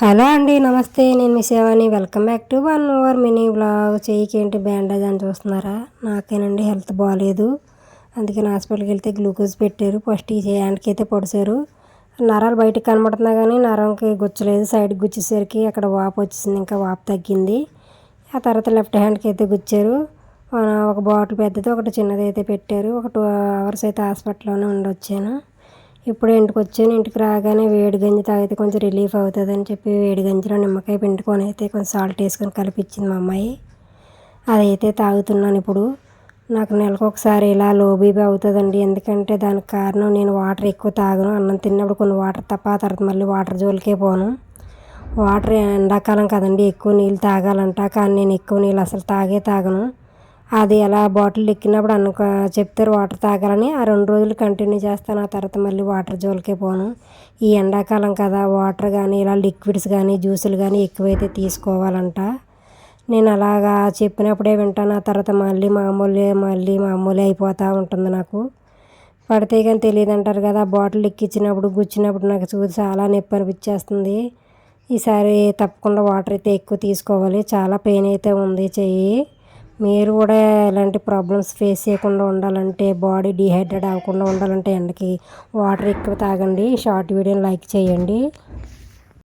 Hello అండి నమస్తే. నేను మీ సేవాని welcome back to one over mini blog. చెయ్యికి ఏంటి బ్యాండేజ్ అని చూస్తున్నారా? నాకేనండి హెల్త్ బాగాలేదు అందుకని హాస్పిటల్కి వెళ్తే గ్లూకోజ్ పెట్టారు. ఫస్ట్ ఈ హ్యాండ్కి అయితే పొడిచారు. నరాలు బయటకు కనబడుతున్నా కానీ నరంకి గుచ్చలేదు. సైడ్కి గుచ్చేసరికి అక్కడ వాపు వచ్చేసింది. ఇంకా వాపు తగ్గింది. ఆ తర్వాత లెఫ్ట్ హ్యాండ్కి అయితే గుచ్చారు. ఒక బాటిల్ పెద్దది ఒకటి చిన్నది అయితే పెట్టారు. ఒక టూ అవర్స్ అయితే హాస్పిటల్లోనే ఉండొచ్చాను. ఇప్పుడు ఇంటికి వచ్చాను ఇంటికి రాగానే వేడి గంజి తాగితే కొంచెం రిలీఫ్ అవుతుంది అని చెప్పి వేడి గంజిలో నిమ్మకాయ పిండుకొని అయితే కొంచెం సాల్ట్ వేసుకొని కలిపిచ్చింది మా అమ్మాయి. అదైతే తాగుతున్నాను ఇప్పుడు. నాకు నెలకు ఒకసారి ఇలా లో బీపీ అవుతుందండి. ఎందుకంటే దానికి కారణం నేను వాటర్ ఎక్కువ తాగను. అన్నం తిన్నప్పుడు కొన్ని వాటర్ తప్ప తర్వాత మళ్ళీ వాటర్ జోలికే పోను. వాటర్ ఎండాకాలం కదండి ఎక్కువ నీళ్ళు తాగాలంట. కానీ నేను ఎక్కువ నీళ్ళు అసలు తాగే తాగను. అది అలా బాటిల్ ఎక్కినప్పుడు అనుక చెప్తారు వాటర్ తాగాలని. ఆ రెండు రోజులు కంటిన్యూ చేస్తాను. ఆ తర్వాత మళ్ళీ వాటర్ జోలికే పోను. ఈ ఎండాకాలం కదా వాటర్ కానీ ఇలా లిక్విడ్స్ కానీ జ్యూసులు కానీ ఎక్కువైతే తీసుకోవాలంట. నేను అలాగా చెప్పినప్పుడే వింటాను. ఆ తర్వాత మళ్ళీ మామూలే మళ్ళీ మామూలే అయిపోతూ ఉంటుంది నాకు. పడితే కానీ తెలియదు అంటారు కదా ఆ బాటిల్ ఎక్కించినప్పుడు గుచ్చినప్పుడు నాకు చూసి చాలా నొప్పి అనిపించేస్తుంది. ఈసారి తప్పకుండా వాటర్ అయితే ఎక్కువ తీసుకోవాలి. చాలా పెయిన్ అయితే ఉంది చెయ్యి. మీరు కూడా ఇలాంటి ప్రాబ్లమ్స్ ఫేస్ చేయకుండా ఉండాలంటే బాడీ డిహైడ్రేట్ అవ్వకుండా ఉండాలంటే ఎండకి వాటర్ ఎక్కువ తాగండి. షార్ట్ వీడియోని లైక్ చేయండి.